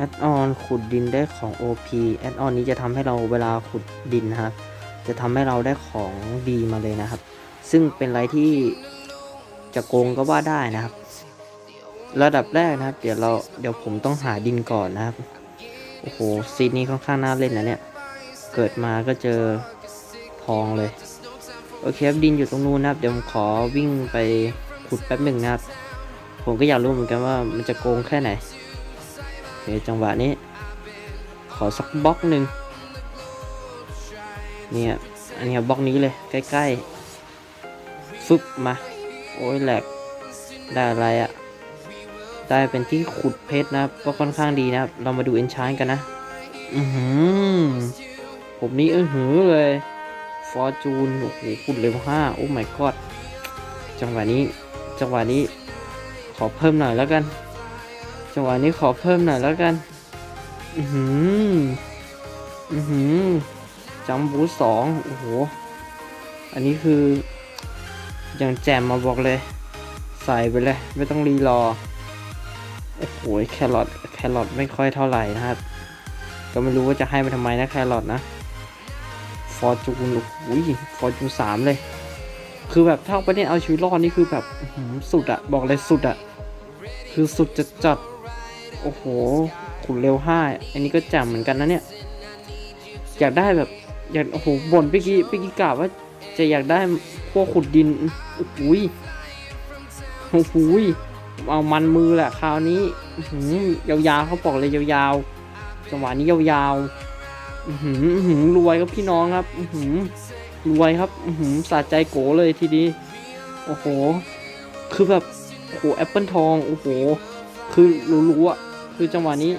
แอดออนขุดดินได้ของ OP แอดออนนี้จะทำให้เราเวลาขุดดินนะครับ จะทำให้เราได้ของดีมาเลยนะครับ ซึ่งเป็นอะไรที่จะโกงก็ว่าได้นะครับ ระดับแรกนะครับ เดี๋ยวเราเดี๋ยวผมต้องหาดินก่อนนะครับ โอ้โหซีนนี้ค่อนข้างน่าเล่นนะเนี่ย เกิดมาก็เจอทองเลย โอเคครับดินอยู่ตรงนู้นนะครับ เดี๋ยวผมขอวิ่งไปขุดแป๊บหนึ่งนะครับ ผมก็อยากรู้เหมือนกันว่ามันจะโกงแค่ไหน เคจังหวะนี้ ขอสักบล็อกหนึ่งเนี่ยอันนี้บล็อกนี้เลยใกล้ๆฟึบมา โอ้ยแหลกได้อะไรอะ่ะ ได้เป็นที่ขุดเพชรนะก็ค่อนข้างดีนะเรามาดูเอนชานกันนะ อือหือผมนี่อือหือเลยฟอร์จูนโอ้โหขุดเลเวลห้าโอ้ my god จังหวะนี้ จังหวะนี้ ขอเพิ่มหน่อยแล้วกัน จังหวะนี้ขอเพิ่มหน่อยแล้วกัน อือหือ อือหือจัมบูสองโอ้โห อันนี้คืออย่างแจมมาบอกเลย ใส่ไปเลย ไม่ต้องรีรอ โอ้โห แครอทแครอทไม่ค่อยเท่าไหร่นะครับ ก็ไม่รู้ว่าจะให้มาทำไมนะแครอทนะ ฟอร์จูน โอ้โห ฟอร์จูนสามเลย คือแบบถ้าประเด็นเอาชีวิตรอดนี่คือแบบสุดอะบอกเลยสุดอะคือสุดจะจัด โอ้โหขุนเร็วห้าอันนี้ก็จ่มเหมือนกันนะเนี่ย อยากได้แบบ อยาก โอ้โห บ่นพี่กี้พี่กี้กล่าวว่า จะอยากได้พวกขุดดิน โอ้โหยโอ้โหยเอามันมือแหละคราวนี้หืยาวๆเขาบอกเลยยาวๆ จังหวะนี้ยาวๆหืหืรวยครับพี่น้องครับหืรวยครับหืสะใจโกเลยทีนี้โอ้โห คือแบบโอ้โหแอปเปิลทอง โอ้โห คือรู้ๆอะคือจังหวะนี้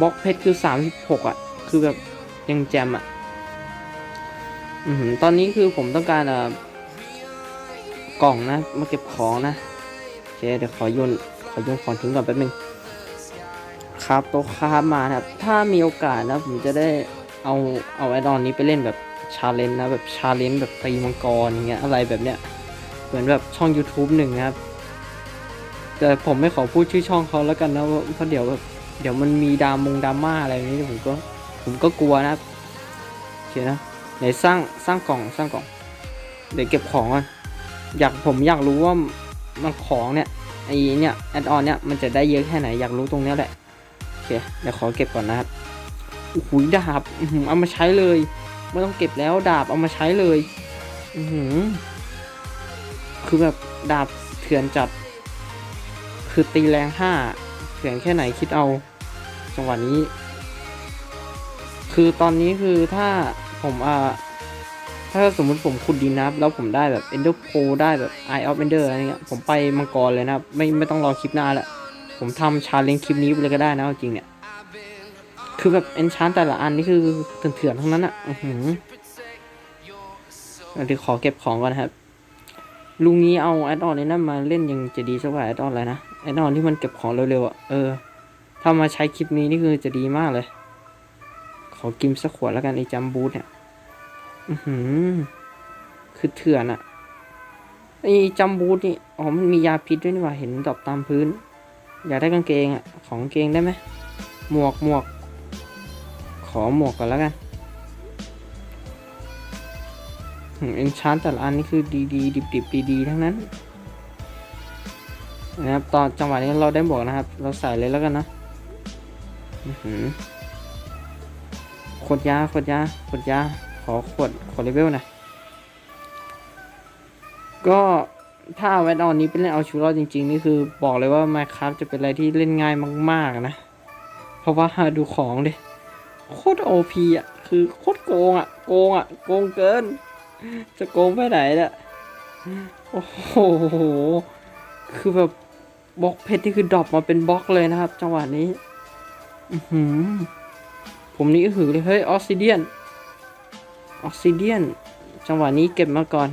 บล็อกเพชรคือ36อะ คือแบบยังแจมอะอือหือตอนนี้คือผมต้องการอ่ากล่องนะ มาเก็บของนะโอเคเดี๋ยวขอโยนขอโยนของทิ้งก่อนแป๊บนึงครับโตะคาบมานะครับ ถ้ามีโอกาสนะ ผมจะได้เอาเอาแอดออนนี้ไปเล่นแบบชาเลนจ์นะ แบบชาเลนจ์แบบตีมังกรอย่างเงี้ยอะไรแบบเนี้ยเหมือนแบบช่อง YouTube หนึ่งนะครับ แต่ผมไม่ขอพูดชื่อช่องเขาแล้วกันนะเพราะเดี๋ยวเดี๋ยวมันมีดามงดราม่าอะไรนี้ผมก็ผมก็กลัวนะครับโอเคนะไหนสร้างสร้างกล่องสร้างกล่อง เดี๋ยวเก็บของก่อนอยากผมอยากรู้ว่ามันของเนี่ยไอเนี่ยแอดออนเนี่ยมันจะได้เยอะแค่ไหนอยากรู้ตรงเนี้ยแหละโอเคเดี๋ยวขอเก็บก่อนนะครับโอ้โหดาบเอามาใช้เลยไม่ต้องเก็บแล้วดาบเอามาใช้เลย อือคือแบบดาบเถื่อนจัด คือตีแรงห้าเถื่อนแค่ไหนคิดเอา จังหวะนี้ คือตอนนี้คือถ้าผมอ่าถ้าสมมุติผมขุดดินนะครับ แล้วผมได้แบบ Ender p o ได้แบบ Eye of Ender อะไรเงี้ย ผมไปมังกรเลยนะครับ ไม่ไม่ต้องรอคลิปหน้าละ ผมทำชาเลนจ์คลิปนี้ไปเลยก็ได้นะจริงเนี่ย คือแบบเอนชานแต่ละอันนี่คือเถื่อนๆทั้งนั้นอะอือหือเดี๋ยวขอเก็บของก่อนครับ ลุงนี้เอาแอดออนนี้นั่นมาเล่นยังจะดีสักกว่าแอดออนอะไรนะ แอดออนที่มันเก็บของเร็วๆอะเออ ถ้ามาใช้คลิปนี้นี่คือจะดีมากเลย ขอกินสักขวดแล้วกันไอ้จัมบูทเนี่ย อือหือ คือเถื่อนอะ ไอ้จัมบูทนี่ อ๋อ มันมียาพิษด้วยนี่หว่า เห็นดรอปตามพื้น อยากได้กางเกงอะ ของเกงได้ไหม หมวกหมวก ขอหมวกก่อนแล้วกันเอ็นชานแต่ละอันนี่คือดีดีดิบดิบดีดีๆทั้งนั้น นะครับ ตอนจังหวะนี้เราได้หมวกนะครับ เราใส่เลยแล้วกันนะขวดยาขวดยาขวดยา ขอขวดขวดเลเวลน่อยก็ถ้าเอาแอดออนนี้ไปเล่นเอาชีวิตรอดจริง ๆ นี่คือบอกเลยว่า Minecraft จะเป็นอะไรที่เล่นง่ายมากๆนะ เพราะว่าดูของดิโคตรโอพีอะ คือโคตรโกงอะ โกงอะ โกงเกิน จะโกงไปไหนเนี่ยโอ้โห คือแบบ บล็อกเพชรนี่คือดรอปมาเป็นบล็อกเลยนะครับ จังหวะนี้อือหือผมนี่อือหือเลยเฮ้ยออสซิเดียนออสซิเดียนจังหวะนี้เก็บมาก่อน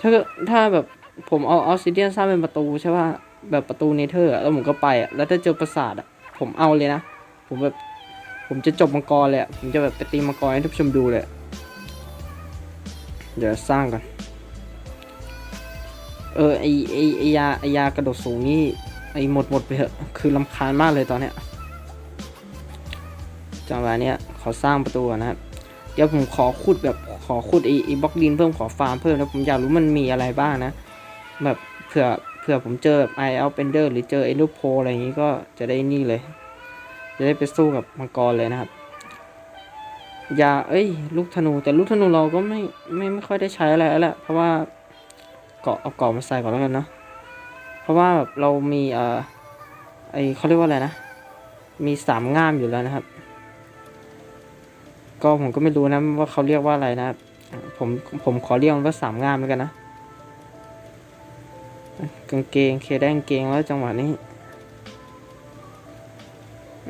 ถ้าถ้าแบบผมเอาออสซิเดียนสร้างเป็นประตูใช่ป่ะแบบประตูเนเธอร์แล้วผมก็ไปอะแล้วถ้าเจอปราสาทอะผมเอาเลยนะ ผมแบบผมจะจบมังกรเลยผมจะแบบไปตีมังกรให้ทุกชมดูเลยอะเดี๋ยวสร้างก่อน เออไอไอไอยาไอยากระโดดสูงนี่ไอหมดหมดไปเถอะคือลำคาญมากเลยตอนเนี้ยจังหวะเนี้ยขอสร้างประตูนะครับเดี๋ยวผมขอขุดแบบขอขุดไอไอบล็อกดินเพิ่มขอฟาร์มเพิ่มแล้วผมอยากรู้มันมีอะไรบ้างนะ แบบเผื่อเผื่อผมเจอแบบไอเอลเ n นเดอร์หรือเจอเอ็นดูโพอะไรอย่างงี้ก็จะได้นี่เลย จะได้ไปสู้กับมังกรเลยนะครับยาเอ้ย ลูกธนูแต่ลูกธนูเราก็ไม่ไม่ไม่ค่อยได้ใช้อะไรแล้วแหละเพราะว่า เกาะเอาเกาะมาใส่ก่อนแล้วกันเนาะเพราะว่าแบบเรามีเอ่อไอเขาเรียกว่าอะไรนะ มีสามง่ามอยู่แล้วนะครับ ก็ผมก็ไม่รู้นะว่าเขาเรียกว่าอะไรนะผมผมขอเรียกมันว่าสามง่ามแล้วกันนะกางเกงเคได้กางเกงแล้วจังหวะนี้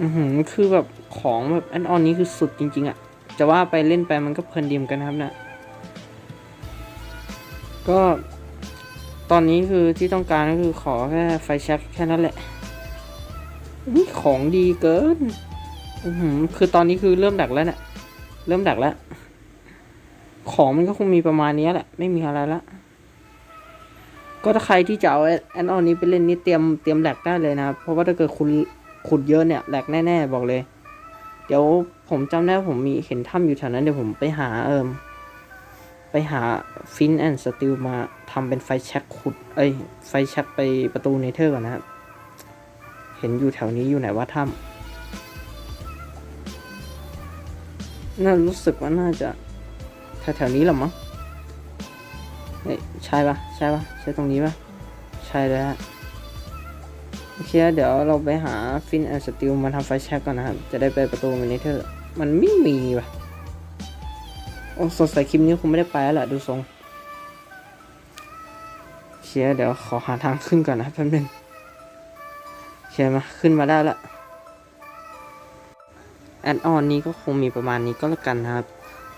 อือหือคือแบบของแบบอันออนนี้คือสุดจริง ๆอะ่ะจะว่าไปเล่นไปมันก็เพลินดีเหมอนกันนะครับเนะก็ ตอนนี้คือที่ต้องการก็คือขอแค่ไฟแช็กแค่นั้นแหละนี่ของดีเกินอือหือคือตอนนี้คือเริ่มดักแล้วเนะี่ยเริ่มดักแล้ว ของมันก็คงมีประมาณนี้แหละ ไม่มีอะไรละก็ถ้าใครที่จะเอาแอนออนนี้ไปเล่นนี่เตรียมเตรียมแหลกได้เลยนะเพราะว่าถ้าเกิดคุณขุดเยอะเนี่ยแหลกแน่ ๆ บอกเลย เดี๋ยวผมจำได้ผมมีเห็นถ้ำอยู่แถวนั้นเดี๋ยวผมไปหาเอิม ไปหาฟินแอนด์สติลมาทำเป็นไฟแช็กขุด เอ้ย ไฟแช็กไปประตูเนเธอร์ก่อนนะครับ เห็นอยู่แถวนี้อยู่ไหนว่าถ้ำน่ารู้สึกว่าน่าจะแถวๆนี้หรอมั้งเฮ้ใช่ปะใช่ปะใช่ตรงนี้ปะใช่แล้วฮะโอเคเดี๋ยวเราไปหาฟินแอนด์สติลมาทำไฟแช็กก่อนนะครับ จะได้ไปประตูมินิเตอร์ มันไม่มีว่ะ สดใสยคลิปนี้คงไม่ได้ไปแล้วแหละดูทรงเชียเดี๋ยวขอหาทางขึ้นก่อนนะแป๊บนึงเชียมาขึ้นมาได้ละแอดออนนี้ก็คงมีประมาณนี้ก็แล้วกันนะครับ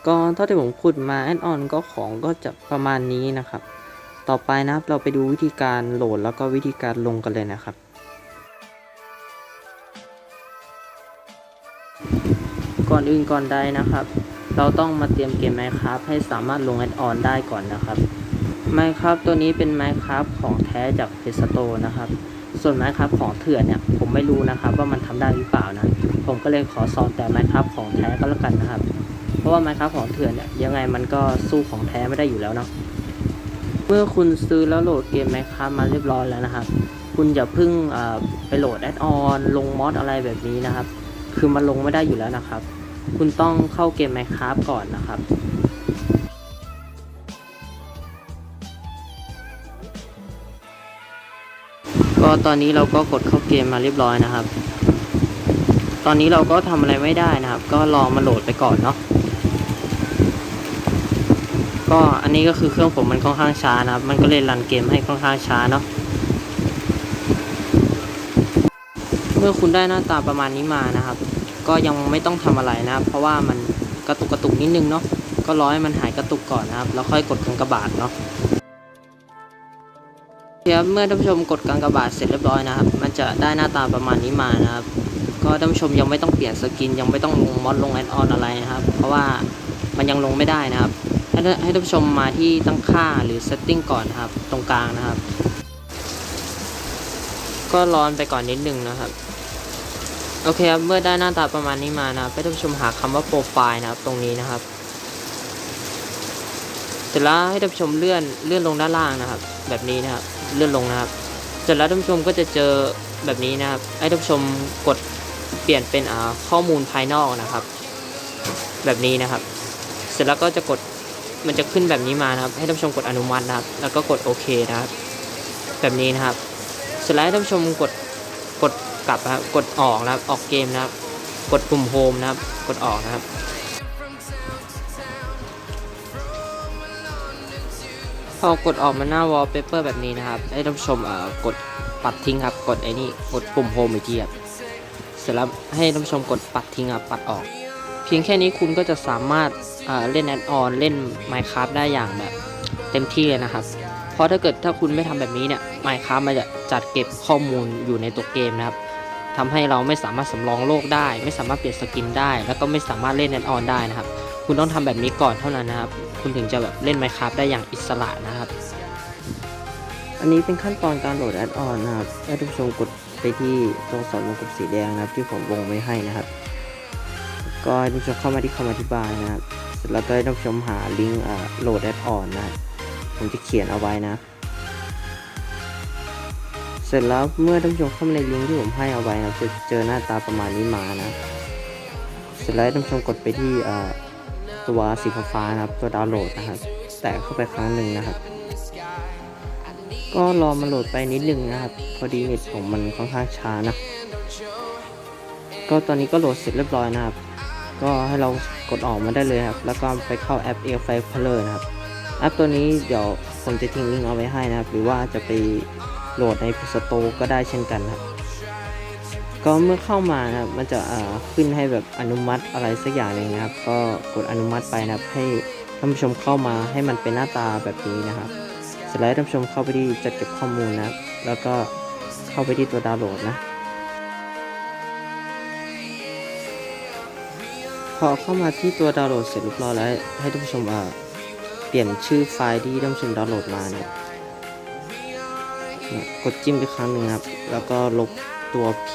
ก็เท่าที่ผมขุดมาแอดออนก็ของก็จะประมาณนี้นะครับ ต่อไปนะครับเราไปดูวิธีการโหลดแล้วก็วิธีการลงกันเลยนะครับก่อนอื่นก่อนใดนะครับ เราต้องมาเตรียมเกม Minecraft ให้สามารถลงแอดออนได้ก่อนนะครับ Minecraft ตัวนี้เป็น Minecraft ของแท้จาก p l a y Store นะครับ ส่วน Minecraft ของเถื่อนเนี่ยผมไม่รู้นะครับว่ามันทำได้หรือเปล่านะ ผมก็เลยขอสอนแต่ Minecraft ของแท้ก็แล้วกันนะครับ เพราะว่า Minecraft ของเถื่อนเนี่ยยังไงมันก็สู้ของแท้ไม่ได้อยู่แล้วเนาะ เมื่อคุณซื้อแล้วโหลดเกม Minecraft มาเรียบร้อยแล้วนะครับ คุณอย่าเพิ่งไปโหลดแอดออนลงมอดอะไรแบบนี้นะครับ คือมันลงไม่ได้อยู่แล้วนะครับ คุณต้องเข้าเกม Minecraft ก่อนนะครับ ก็ตอนนี้เราก็กดเข้าเกมมาเรียบร้อยนะครับ ตอนนี้เราก็ทำอะไรไม่ได้นะครับ ก็รอมาโหลดไปก่อนเนาะก็อันนี้ก็คือเครื่องผมมันค่อนข้างช้านะครับ มันก็เลยรันเกมให้ค่อนข้างช้าเนาะ เมื่อคุณได้หน้าตาประมาณนี้มานะครับ ก็ยังไม่ต้องทำอะไรนะครับ เพราะว่ามันกระตุกกระตุกนิดนึงเนาะก็รอให้มันหายกระตุกก่อนนะครับ แล้วค่อยกดกังกระบาดเนาะเดี๋ยวเมื่อท่านผู้ชมกดกังกระบาดเสร็จเรียบร้อยนะครับ มันจะได้หน้าตาประมาณนี้มานะครับ ก็ท่านผู้ชมยังไม่ต้องเปลี่ยนสกิน ยังไม่ต้องลงมอดลงแอดออนอะไรนะครับ เพราะว่ามันยังลงไม่ได้นะครับให้ท่านผู้ชมมาที่ตั้งค่าหรือ setting ก่อนนะครับ ตรงกลางนะครับ ก็ร้อนไปก่อนนิดนึงนะครับ โอเคครับ เมื่อได้หน้าตาประมาณนี้มานะครับให้ท่านผู้ชมหาคำว่าโปรไฟล์นะครับตรงนี้นะครับ เสร็จแล้วให้ท่านผู้ชมเลื่อนเลื่อนลงด้านล่างนะครับ แบบนี้นะครับเลื่อนลงนะครับ เสร็จแล้วท่านผู้ชมก็จะเจอแบบนี้นะครับให้ท่านผู้ชมกดเปลี่ยนเป็นข้อมูลภายนอกนะครับ แบบนี้นะครับ เสร็จแล้วก็จะกดมันจะขึ้นแบบนี้มานะครับ ให้ท่านผู้ชมกดอนุมัตินะครับ แล้วก็กดโอเคนะครับ แบบนี้นะครับ เสร็จแล้วให้ท่านผู้ชมกดกด กลับนะครับ กดออกนะครับ ออกเกมนะครับ กดปุ่มโฮมนะครับ กดออกนะครับ พอกดออกมาหน้าวอลเปเปอร์แบบนี้นะครับ ให้ท่านผู้ชมเอ่อกดปัดทิ้งครับ กดไอ้นี่ กดปุ่มโฮมอีกทีครับ เสร็จแล้วให้ท่านผู้ชมกดปัดทิ้งครับ ปัดออก เพียงแค่นี้คุณก็จะสามารถเอ่อเล่นแอดออนเล่น Minecraft ได้อย่างแบบเต็มที่เลยนะครับเพราะถ้าเกิดถ้าคุณไม่ทำแบบนี้เนี่ย Minecraft มันจะจัดเก็บข้อมูลอยู่ในตัวเกมนะครับ ทำให้เราไม่สามารถสำรองโลกได้ ไม่สามารถเปลี่ยนสกินได้ แล้วก็ไม่สามารถเล่นแอดออนได้นะครับ คุณต้องทำแบบนี้ก่อนเท่านั้นนะครับ คุณถึงจะแบบเล่น Minecraft ได้อย่างอิสระนะครับ อันนี้เป็นขั้นตอนการโหลดแอดออนนะครับให้ท่านผู้ชมกดไปที่ตรงสอนวงกลมสีแดงนะครับ ที่ผมวงไว้ให้นะครับ ก็ให้ท่านผู้ชมเข้ามาที่คำอธิบายนะครับเสร็จแล้วก็ให้ท่านผู้ชมหาลิงก์โหลดแอดออนนะครับผมจะเขียนเอาไว้นะ เสร็จแล้วเมื่อท่านผู้ชมเข้ามาในลิงก์ที่ผมให้เอาไว้นะจะเจอหน้าตาประมาณนี้มานะ เสร็จแล้วท่านผู้ชมกดไปที่ตัวสีฟ้านะครับตัวดาวน์โหลดนะครับ แตะเข้าไปครั้งหนึ่งนะครับ ก็รอมันโหลดไปนิดนึงนะครับ พอดีเน็ตผมมันค่อนข้างช้านะ ก็ตอนนี้ก็โหลดเสร็จเรียบร้อยนะครับ ก็ให้เรากดออกมาได้เลยครับ แล้วก็ไปเข้าแอป a i r f i r e Color นะครับแอปตัวนี้เดี๋ยวผมจะทิ้งลิงก์เอาไว้ให้นะครับ หรือว่าจะไป โหลดใน Play Store ก็ได้เช่นกันครับ ก็เมื่อเข้ามานะครับมันจะขึ้นให้แบบอนุมัติอะไรสักอย่างหนึ่งนะครับ ก็กดอนุมัติไปนะครับ ให้ท่านผู้ชมเข้ามาให้มันเป็นหน้าตาแบบนี้นะครับเสร็จแล้วท่านผู้ชมเข้าไปที่จัดเก็บข้อมูลนะครับ แล้วก็เข้าไปที่ตัวดาวน์โหลดนะพอเข้ามาที่ตัวดาวน์โหลดเสร็จเรียบร้อยแล้วให้ท่านผู้ชมเปลี่ยนชื่อไฟล์ที่ท่านผู้ชมดาวน์โหลดมานะครับเนี่ย กดจิ้มไปครั้งหนึ่งครับ แล้วก็ลบตัว P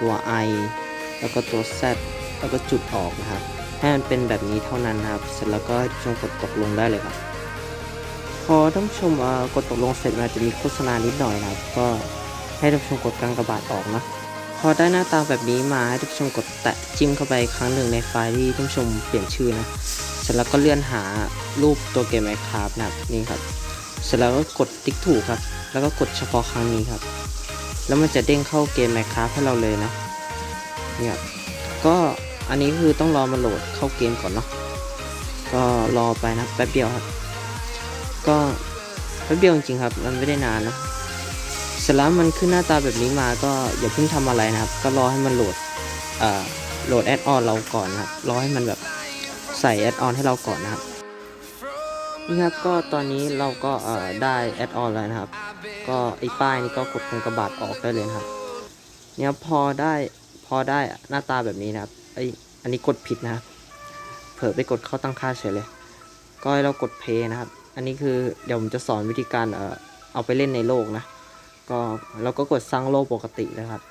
ตัว I แล้วก็ตัว Z แล้วก็จุดออกนะครับ ให้มันเป็นแบบนี้เท่านั้นนะครับ เสร็จแล้วก็ให้ท่านผู้ชมกดตกลงได้เลยครับ พอท่านผู้ชมกดตกลงเสร็จมันอาจะมีโฆษณานิดหน่อยนะครับ ก็ให้ท่านผู้ชมกดกางกระบาดออกนะ พอได้หน้าตาแบบนี้มาให้ท่านผู้ชมกดแตะจิ้มเข้าไปครั้งหนึ่งในไฟล์ที่ท่านผู้ชมเปลี่ยนชื่อนะ เสร็จแล้วก็เลื่อนหารูปตัวเกมไมคราฟนะครับ นี่ครับ เสร็จแล้วก็กดติ๊กถูกครับ แล้วก็กดเฉพาะครั้งนี้ครับ แล้วมันจะเด้งเข้าเกมไมคราฟให้เราเลยนะเนี่ยครับก็อันนี้คือต้องรอมันโหลดเข้าเกมก่อนเนาะก็รอไปนะแป๊บเดียวครับ ก็แป๊บเดียวจริงๆครับ มันไม่ได้นานนะเสร็จแล้วมันขึ้นหน้าตาแบบนี้มาก็อย่าเพิ่งทำอะไรนะครับ ก็รอให้มันโหลดโหลดแอดออนเราก่อนนะครับรอให้มันแบบใส่แอดออนให้เราก่อนนะครับ นี่ครับก็ตอนนี้เราก็ได้แอดออนแล้วนะครับ ก็ไอ้ป้ายนี้ก็กดตรงกระบาดออกได้เลยครับเนี่ยพอได้พอได้หน้าตาแบบนี้นะครับไออันนี้กดผิดนะครับ เผลอไปกดเข้าตั้งค่าเฉยเลย ก็ให้เรากดเพย์นะครับ อันนี้คือเดี๋ยวผมจะสอนวิธีการเออเอาไปเล่นในโลกนะ ก็เราก็กดสร้างโลกปกติเลยครับ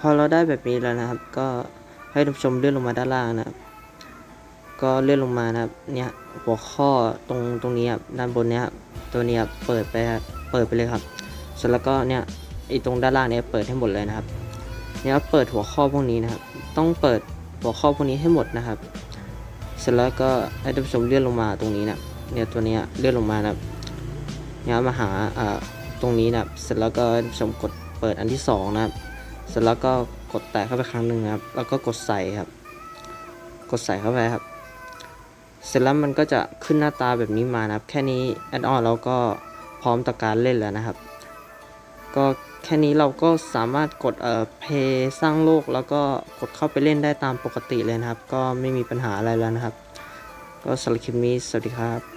พอเราได้แบบนี้แล้วนะครับ ก็ให้ท่านผู้ชมเลื่อนลงมาด้านล่างนะครับ ก็เลื่อนลงมานะครับ เนี่ยหัวข้อตรงตรงนี้ครับด้านบนเนี้ยตัวนี้ครับเปิดไปเปิดไปเลยครับเสร็จแล้วก็เนี่ยไอตรงด้านล่างเนี้ยเปิดให้หมดเลยนะครับ เนี่ยเปิดหัวข้อพวกนี้นะครับ ต้องเปิดหัวข้อพวกนี้ให้หมดนะครับ เสร็จแล้วก็ให้ท่านผู้ชมเลื่อนลงมาตรงนี้นะเนี่ยตัวนี้เลื่อนลงมานะครับเนี่ยมาหาอ่าตรงนี้นะครับ เสร็จแล้วก็ท่านผู้ชมกดเปิดอันที่สองนะครับ เสร็จแล้วก็กดแตะเข้าไปครั้งหนึ่งนะครับ แล้วก็กดใส่ครับ กดใส่เข้าไปครับ เสร็จแล้วมันก็จะขึ้นหน้าตาแบบนี้มานะครับ แค่นี้แอดออนเราก็พร้อมต่อการเล่นแล้วนะครับ ก็แค่นี้เราก็สามารถกดเอ่อเพย์สร้างโลกแล้วก็กดเข้าไปเล่นได้ตามปกติเลยนะครับ ก็ไม่มีปัญหาอะไรแล้วนะครับ ก็สำหรับคลิปนี้สวัสดีครับ